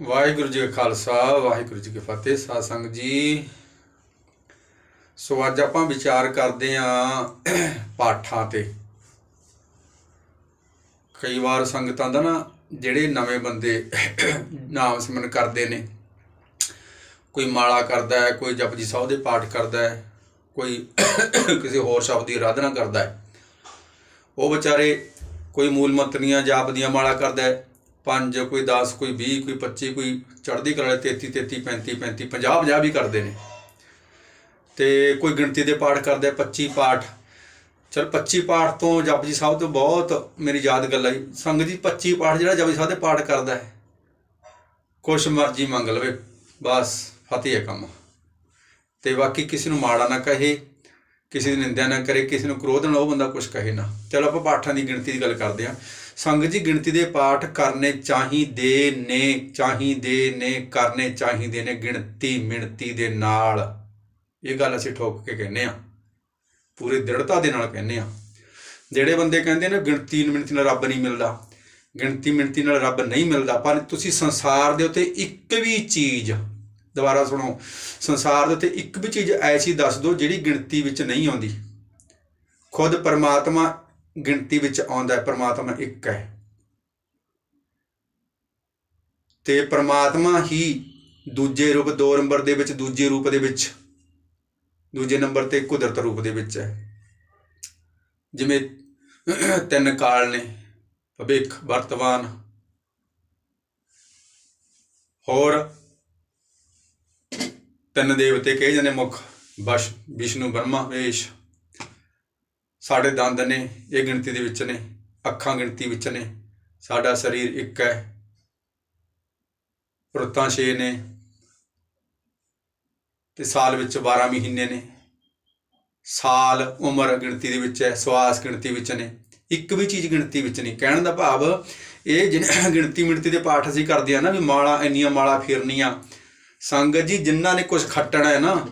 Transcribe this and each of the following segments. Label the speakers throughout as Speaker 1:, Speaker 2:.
Speaker 1: ਵਾਹਿਗੁਰੂ ਜੀ ਕਾ ਖਾਲਸਾ, ਵਾਹਿਗੁਰੂ ਜੀ ਕੀ ਫਤਿਹ ਸਾਧ ਸੰਗਤ ਜੀ। ਸੋ ਅੱਜ ਆਪਾਂ ਵਿਚਾਰ ਕਰਦੇ ਆਂ ਪਾਠਾਂ ਤੇ। ਕਈ ਵਾਰ ਸੰਗਤਾਂ ਦਾ ਨਾ ਜਿਹੜੇ ਨਵੇਂ ਬੰਦੇ ਨਾਮ ਸਿਮਰਨ ਕਰਦੇ ਨੇ, ਕੋਈ ਮਾਲਾ ਕਰਦਾ ਹੈ, ਕੋਈ ਜਪਜੀ ਸਾਹਿਬ ਦੇ ਪਾਠ ਕਰਦਾ ਹੈ, ਕੋਈ ਕਿਸੇ ਹੋਰ ਸ਼ਬਦ ਦੀ ਆਰਾਧਨਾ ਕਰਦਾ ਹੈ। ਉਹ ਵਿਚਾਰੇ ਕੋਈ ਮੂਲ ਮੰਤਰੀਆਂ ਜਾਪ ਦੀਆਂ ਮਾਲਾ ਕਰਦਾ ਹੈ ਪੰਜ, ਕੋਈ 10 ਕੋਈ 20 ਕੋਈ 25 ਕੋਈ ਚੜ੍ਹਦੀ ਕਲਾ ਵਾਲੇ 33 33 35 35 50 50 ਵੀ ਕਰਦੇ ਨੇ। ਤੇ ਕੋਈ ਗਿਣਤੀ ਦੇ ਪਾਠ ਕਰਦੇ ਹੈ 25 ਪਾਠ। ਚਲ 25 ਪਾਠ ਤੋਂ ਜਪਜੀ ਸਾਹਿਬ ਤੋਂ ਬਹੁਤ ਮੇਰੀ ਯਾਦ ਗੱਲ ਆਈ। ਸੰਗਤ ਜੀ 25 ਪਾਠ ਜਿਹੜਾ ਜਪਜੀ ਸਾਹਿਬ ਦੇ ਪਾਠ ਕਰਦਾ ਹੈ। ਕੁਛ ਮਰਜ਼ੀ ਮੰਗ ਲਵੇ, ਬਸ ਫਤਿਹ ਹੈ ਕੰਮ। ਤੇ ਬਾਕੀ ਕਿਸੇ ਨੂੰ ਮਾੜਾ ਨਾ ਕਹੇ, ਕਿਸੇ ਦੀ ਨਿੰਦਿਆ ਨਾ ਕਰੇ, ਕਿਸੇ ਨੂੰ ਕ੍ਰੋਧ ਨਾ ਉਹ ਬੰਦਾ ਕੁਝ ਕਹੇ ਨਾ। ਚਲੋ ਆਪਾਂ ਪਾਠਾਂ ਦੀ ਗਿਣਤੀ ਦੀ ਗੱਲ ਕਰਦੇ ਹਾਂ। ਸੰਗਤ ਜੀ ਗਿਣਤੀ ਦੇ ਪਾਠ ਕਰਨੇ ਚਾਹੀਦੇ ਨੇ ਚਾਹੀਦੇ ਨੇ, ਕਰਨੇ ਚਾਹੀਦੇ ਨੇ, ਗਿਣਤੀ ਮਿਣਤੀ ਦੇ ਨਾਲ। ਇਹ ਗੱਲ ਅਸੀਂ ਠੋਕ ਕੇ ਕਹਿੰਨੇ ਆ ਪੂਰੀ ਦ੍ਰਿੜਤਾ ਦੇ ਨਾਲ ਕਹਿੰਨੇ ਆ ਜਿਹੜੇ ਬੰਦੇ ਕਹਿੰਦੇ ਨੇ ਗਿਣਤੀ ਮਿਣਤੀ ਨਾਲ ਰੱਬ ਨਹੀਂ ਮਿਲਦਾ, ਗਿਣਤੀ ਮਿਣਤੀ ਨਾਲ ਰੱਬ ਨਹੀਂ ਮਿਲਦਾ, ਪਰ ਤੁਸੀਂ ਸੰਸਾਰ ਦੇ ਉੱਤੇ ਇੱਕ ਵੀ ਚੀਜ਼, ਦੁਬਾਰਾ ਸੁਣੋ, ਸੰਸਾਰ ਦੇ ਉੱਤੇ ਇੱਕ ਵੀ ਚੀਜ਼ ਐਸੀ ਦੱਸ ਦਿਓ ਜਿਹੜੀ ਗਿਣਤੀ ਵਿੱਚ ਨਹੀਂ ਆਉਂਦੀ। ਖੁਦ ਪਰਮਾਤਮਾ ਗਿਣਤੀ ਵਿੱਚ ਆਉਂਦਾ ਹੈ, ਪਰਮਾਤਮਾ ਇੱਕ ਹੈ। ਤੇ ਪਰਮਾਤਮਾ ਹੀ ਦੂਜੇ ਰੂਪ, ਦੋ ਨੰਬਰ ਦੇ ਵਿੱਚ, ਦੂਜੇ ਰੂਪ ਦੇ ਵਿੱਚ, ਦੂਜੇ ਨੰਬਰ ਤੇ ਕੁਦਰਤ ਰੂਪ ਦੇ ਵਿੱਚ ਹੈ। ਜਿਵੇਂ ਤਿੰਨ ਕਾਲ ਨੇ, ਭਵਿੱਖ, ਵਰਤਮਾਨ। ਹੋਰ ਤਿੰਨ ਦੇਵਤੇ ਕਹੇ ਜਾਂਦੇ ਮੁੱਖ ਬਸ਼ ਵਿਸ਼ਨੂੰ, ਬ੍ਰਹਮਾ, ਵੇਸ਼। ਸਾਡੇ ਦੰਦ ਨੇ, ਇਹ ਗਿਣਤੀ ਦੇ ਵਿੱਚ ਨੇ, ਅੱਖਾਂ ਗਿਣਤੀ ਵਿੱਚ ਨੇ, ਸਾਡਾ ਸਰੀਰ ਇੱਕ ਹੈ। ਰੁੱਤਾਂ 6 ਨੇ ਤੇ ਸਾਲ ਵਿੱਚ 12 ਮਹੀਨੇ ਨੇ। ਸਾਲ, ਉਮਰ ਗਿਣਤੀ ਦੇ ਵਿੱਚ ਹੈ, ਸਵਾਸ ਗਿਣਤੀ ਵਿੱਚ ਨੇ। ਇੱਕ ਵੀ ਚੀਜ਼ ਗਿਣਤੀ ਵਿੱਚ ਨਹੀਂ। ਕਹਿਣ ਦਾ ਭਾਵ ਇਹ ਜਿਹਨੇ ਗਿਣਤੀ ਮਿਣਤੀ ਦੇ ਪਾਠ ਅਸੀਂ ਕਰਦੇ ਆ ਨਾ ਵੀ ਮਾਲਾ ਇੰਨੀਆਂ ਮਾਲਾ ਫੇਰਨੀਆਂ। ਸੰਗਤ ਜੀ ਜਿਨ੍ਹਾਂ ਨੇ ਕੁਝ ਖੱਟਣਾ ਹੈ ਨਾ,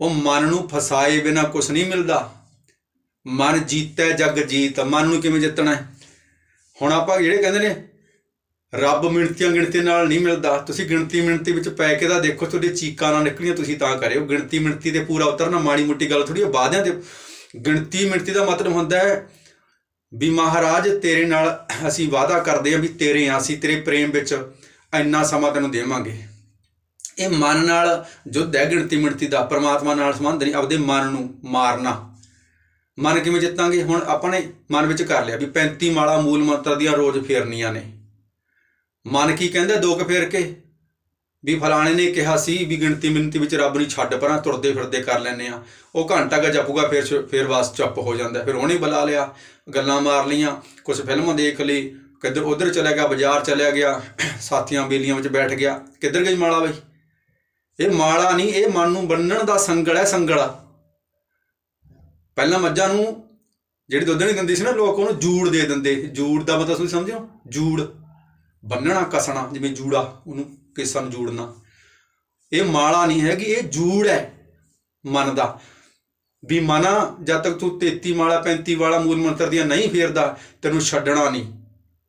Speaker 1: ਉਹ ਮਨ ਨੂੰ ਫਸਾਏ ਬਿਨਾ ਕੁਝ ਨਹੀਂ ਮਿਲਦਾ। ਮਨ ਜੀਤੈ, ਜਗ ਜੀਤ। ਮਨ ਨੂੰ ਕਿਵੇਂ ਜਿੱਤਣਾ ਹੈ? ਹੁਣ ਆਪਾਂ ਜਿਹੜੇ ਕਹਿੰਦੇ ਨੇ, ਰੱਬ ਮਿਣਤੀਆਂ ਗਿਣਤੀ ਨਾਲ ਨਹੀਂ ਮਿਲਦਾ। ਤੁਸੀਂ ਗਿਣਤੀ ਮਿਣਤੀ ਵਿੱਚ ਪੈ ਕੇ ਤਾਂ ਦੇਖੋ, ਤੁਹਾਡੀ ਚੀਕਾਂ ਨਾਲ ਨਿਕਲੀਆਂ, ਤੁਸੀਂ ਤਾਂ ਕਰਿਓ। ਗਿਣਤੀ ਮਿਣਤੀ ਤੇ ਪੂਰਾ ਉਤਰਨਾ, ਮਾੜੀ ਮੁੱਟੀ ਗੱਲ ਥੋੜੀ ਵਾਅਦਿਆਂ ਤੇ ਗਿਣਤੀ ਮਿਣਤੀ ਦਾ ਮਤਲਬ ਹੁੰਦਾ ਹੈ ਵੀ ਮਹਾਰਾਜ, ਤੇਰੇ ਨਾਲ ਅਸੀਂ ਵਾਅਦਾ ਕਰਦੇ ਹਾਂ ਵੀ ਤੇਰੇ ਆ ਅਸੀਂ, ਤੇਰੇ ਪ੍ਰੇਮ ਵਿੱਚ ਇੰਨਾ ਸਮਾਂ ਤੈਨੂੰ ਦੇਵਾਂਗੇ। ਇਹ ਮਨ ਨਾਲ ਜੁੱਧ ਹੈ ਗਿਣਤੀ ਮਿਣਤੀ ਦਾ, ਪਰਮਾਤਮਾ ਨਾਲ ਸੰਬੰਧ ਨਹੀਂ, ਆਪਦੇ ਮਨ ਨੂੰ ਮਾਰਨਾ। ਮਨ ਕਿਵੇਂ ਜਿੱਤਾਂਗੇ? ਹੁਣ ਆਪਾਂ ਨੇ ਮਨ ਵਿੱਚ ਕਰ ਲਿਆ ਵੀ 35 ਮਾਲਾ ਮੂਲ ਮੰਤਰ ਦੀਆਂ ਰੋਜ਼ ਫੇਰਨੀਆਂ ਨੇ। ਮਨ ਕੀ ਕਹਿੰਦਾ? ਦੋ ਕੁ ਫੇਰ ਕੇ। ਵੀ ਫਲਾਣੇ ਨੇ ਕਿਹਾ ਸੀ ਵੀ ਗਿਣਤੀ ਮਿਣਤੀ ਵਿੱਚ ਰੱਬ ਨੂੰ ਛੱਡ ਪਰਾਂ, ਤੁਰਦੇ ਫਿਰਦੇ ਕਰ ਲੈਨੇ ਆ ਉਹ ਘੰਟਾ ਕ ਜਪੂਗਾ, ਫਿਰ ਫਿਰ ਬਸ ਚੁੱਪ ਹੋ ਜਾਂਦਾ। ਫਿਰ ਉਹਨੇ ਬੁਲਾ ਲਿਆ, ਗੱਲਾਂ ਮਾਰ ਲੀਆਂ ਕੁਝ ਫਿਲਮਾਂ ਦੇਖ ਲਈ, ਕਿੱਧਰ, ਉਧਰ ਚਲਾ ਗਿਆ, ਬਾਜ਼ਾਰ ਚਲਿਆ ਗਿਆ, ਸਾਥੀਆਂ ਬੇਲੀਆਂ ਵਿੱਚ ਬੈਠ ਗਿਆ। ਕਿੱਧਰ ਗਈ ਮਾਲਾ ਬਈ? ਇਹ ਮਾਲਾ ਨਹੀਂ, ਇਹ ਮਨ ਨੂੰ ਬੰਨਣ ਦਾ ਸੰਗਲ ਹੈ, ਸੰਗਲ। ਪਹਿਲਾਂ ਮੱਝਾਂ ਨੂੰ ਜਿਹੜੀ ਦੁੱਧ ਨਹੀਂ ਦਿੰਦੀ ਸੀ ਨਾ, ਲੋਕ ਉਹਨੂੰ ਜੂੜ ਦੇ ਦਿੰਦੇ। ਜੂੜ ਦਾ ਮਤਲਬ ਤੁਸੀਂ ਸਮਝਿਓ? ਜੂੜ। ਬੰਨਣਾ, ਕਸਣਾ, ਜਿਵੇਂ ਜੂੜਾ, ਉਹਨੂੰ ਕੇਸਾਂ ਨੂੰ ਜੂੜਨਾ। ਇਹ ਮਾਲਾ ਨਹੀਂ ਹੈਗੀ, ਇਹ ਜੂੜ ਹੈ ਮਨ ਦਾ। ਵੀ ਮਨਾ ਜਦ ਤੱਕ ਤੂੰ 33 ਮਾਲਾ 35 ਵਾਲਾ ਮੂਲ ਮੰਤਰ ਦੀਆਂ ਨਹੀਂ ਫੇਰਦਾ, ਤੈਨੂੰ ਛੱਡਣਾ ਨਹੀਂ।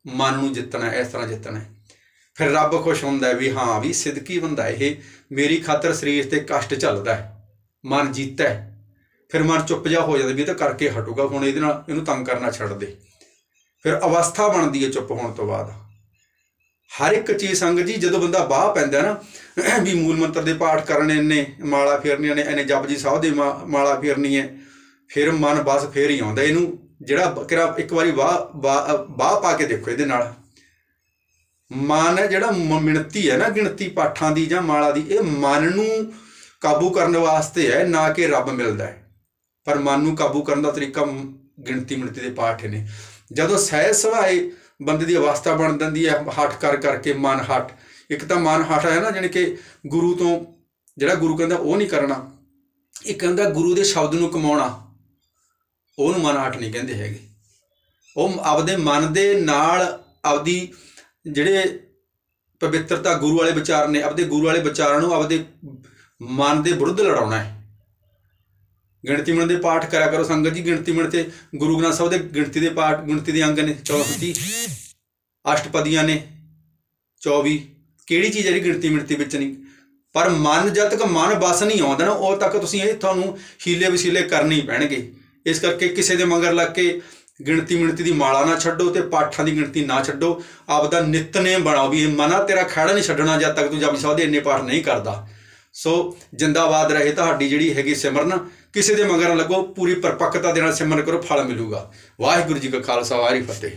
Speaker 1: ਮਨ ਨੂੰ ਜਿੱਤਣਾ, ਇਸ ਤਰ੍ਹਾਂ ਜਿੱਤਣਾ ਫਿਰ ਰੱਬ ਖੁਸ਼ ਹੁੰਦਾ ਵੀ ਹਾਂ, ਵੀ ਸਿੱਧਕੀ ਬੰਦਾ ਇਹ? ਮੇਰੀ ਖਾਤਰ ਸਰੀਰ ਤੇ ਕਸ਼ਟ ਚੱਲਦਾ ਮਨ ਜੀਤਾ। ਫਿਰ ਮਨ ਚੁੱਪ ਜਾ ਹੋ ਜਾਂਦਾ ਵੀ ਇਹ ਤਾਂ ਕਰਕੇ ਹਟੂਗਾ, ਹੁਣ ਇਹਦੇ ਨਾਲ ਇਹਨੂੰ ਤੰਗ ਕਰਨਾ ਛੱਡ ਦੇ। ਫਿਰ ਅਵਸਥਾ ਬਣਦੀ ਹੈ ਚੁੱਪ ਹੋਣ ਤੋਂ ਬਾਅਦ। ਹਰ ਇੱਕ ਚੀਜ਼ ਸੰਗ ਜੀ, ਜਦੋਂ ਬੰਦਾ ਬਾਹ ਪੈਂਦਾ ਨਾ, ਵੀ ਮੂਲ ਮੰਤਰ ਦੇ ਪਾਠ ਕਰਨੇ ਨੇ ਮਾਲਾ ਫੇਰਨੀਆਂ ਨੇ ਇਹਨੇ ਜਪਜੀ ਸਾਹਿਬ ਦੀ ਮਾ- ਮਾਲਾ ਫੇਰਨੀ ਹੈ, ਫਿਰ ਮਨ ਬਸ ਫੇਰ ਹੀ ਆਉਂਦਾ। ਇਹਨੂੰ ਜਿਹੜਾ ਕਿਰਾ ਇੱਕ ਵਾਰੀ ਬਾਹ ਬਾਹ ਬਾਹ ਪਾ ਕੇ ਦੇਖੋ ਇਹਦੇ ਨਾਲ। ਮਨ ਹੈ ਜਿਹੜਾ ਮ- ਮਿਣਤੀ ਹੈ ਨਾ, ਗਿਣਤੀ ਪਾਠਾਂ ਦੀ ਜਾਂ ਮਾਲਾ ਦੀ, ਇਹ ਮਨ ਨੂੰ ਕਾਬੂ ਕਰਨ ਵਾਸਤੇ ਹੈ, ਨਾ ਕਿ ਰੱਬ ਮਿਲਦਾ ਹੈ। ਪਰ ਮਨ ਨੂੰ ਕਾਬੂ ਕਰਨ ਦਾ ਤਰੀਕਾ ਗਿਣਤੀ ਮਿਣਤੀ ਦੇ ਪਾਠ ਨੇ। ਜਦੋਂ ਸਹਿਜ ਸੁਭਾਏ ਬੰਦੇ ਦੀ ਅਵਸਥਾ ਬਣ ਜਾਂਦੀ ਹੈ ਹਟ ਕਰ ਕਰਕੇ ਮਨ ਹਟ ਇੱਕ ਤਾਂ ਮਨ ਹਟ ਹੈ ਨਾ, ਜਾਣੀ ਕਿ ਗੁਰੂ ਤੋਂ ਜਿਹੜਾ ਗੁਰੂ ਕਹਿੰਦਾ ਉਹ ਨਹੀਂ ਕਰਨਾ। ਇੱਕ ਕਹਿੰਦਾ ਗੁਰੂ ਦੇ ਸ਼ਬਦ ਨੂੰ ਕਮਾਉਣਾ। ਉਹਨੂੰ ਮਨ ਹਟ ਨਹੀਂ ਕਹਿੰਦੇ ਹੈਗੇ। ਉਹ ਆਪਦੇ ਮਨ ਦੇ ਨਾਲ ਆਪਦੀ ਜਿਹੜੇ ਪਵਿੱਤਰਤਾ ਗੁਰੂ ਵਾਲੇ ਵਿਚਾਰ ਨੇ, ਆਪਦੇ ਗੁਰੂ ਵਾਲੇ ਵਿਚਾਰਾਂ ਨੂੰ ਆਪਦੇ ਮਨ ਦੇ ਵਿਰੁੱਧ ਲੜਾਉਣਾ ਹੈ। ਗਿਣਤੀ ਮਣ ਦੇ ਪਾਠ ਕਰਿਆ ਕਰੋ ਸੰਗਤ ਜੀ, ਗਿਣਤੀ ਮਿਣ ਤੇ ਗੁਰੂ ਗ੍ਰੰਥ ਸਾਹਿਬ ਦੇ ਗਿਣਤੀ ਦੇ ਪਾਠ, ਗਿਣਤੀ ਦੇ ਅੰਗ ਨੇ 34 ਅਸ਼ਟਪਦੀਆਂ ਨੇ 24 ਕਿਹੜੀ ਚੀਜ਼ ਹੈ ਜਿਹੜੀ ਗਿਣਤੀ ਮਿਣਤੀ ਵਿੱਚ ਨਹੀਂ? ਪਰ ਮਨ ਜਦ ਤੱਕ ਮਨ ਬਸ ਨਹੀਂ ਆਉਂਦਾ ਨਾ, ਉਹ ਤੱਕ ਤੁਸੀਂ ਇਹ ਤੁਹਾਨੂੰ ਹੀਲੇ ਵਸੀਲੇ ਕਰਨੇ ਹੀ ਪੈਣਗੇ। ਇਸ ਕਰਕੇ ਕਿਸੇ ਦੇ ਮਗਰ ਲੱਗ ਕੇ ਗਿਣਤੀ ਮਿਣਤੀ ਦੀ ਮਾਲਾ ਨਾ ਛੱਡੋ ਤੇ ਪਾਠਾਂ ਦੀ ਗਿਣਤੀ ਨਾ ਛੱਡੋ। ਆਪਦਾ ਨਿਤਨੇਮ ਬਣਾਓ ਵੀ ਇਹ ਮਨਾ ਤੇਰਾ ਖੜਾ ਨਹੀਂ ਛੱਡਣਾ ਜਦ ਤੱਕ ਤੂੰ ਜਪਜੀ ਸਾਹਿਬ ਦੇ ਇੰਨੇ ਪਾਠ ਨਹੀਂ ਕਰਦਾ। ਸੋ ਜਿੰਦਾਬਾਦ ਰਹੇ ਤੁਹਾਡੀ ਜਿਹੜੀ ਹੈਗੀ ਸਿਮਰਨ। ਕਿਸੇ ਦੇ ਮਗਰ ਨਾ ਲੱਗੋ, ਪੂਰੀ ਪਰਪੱਕਤਾ ਦੇ ਨਾਲ ਸਿਮਰਨ ਕਰੋ, ਫਲ ਮਿਲੂਗਾ। ਵਾਹਿਗੁਰੂ ਜੀ ਕਾ ਖਾਲਸਾ, ਵਾਹਿਗੁਰੂ ਫਤਿਹ।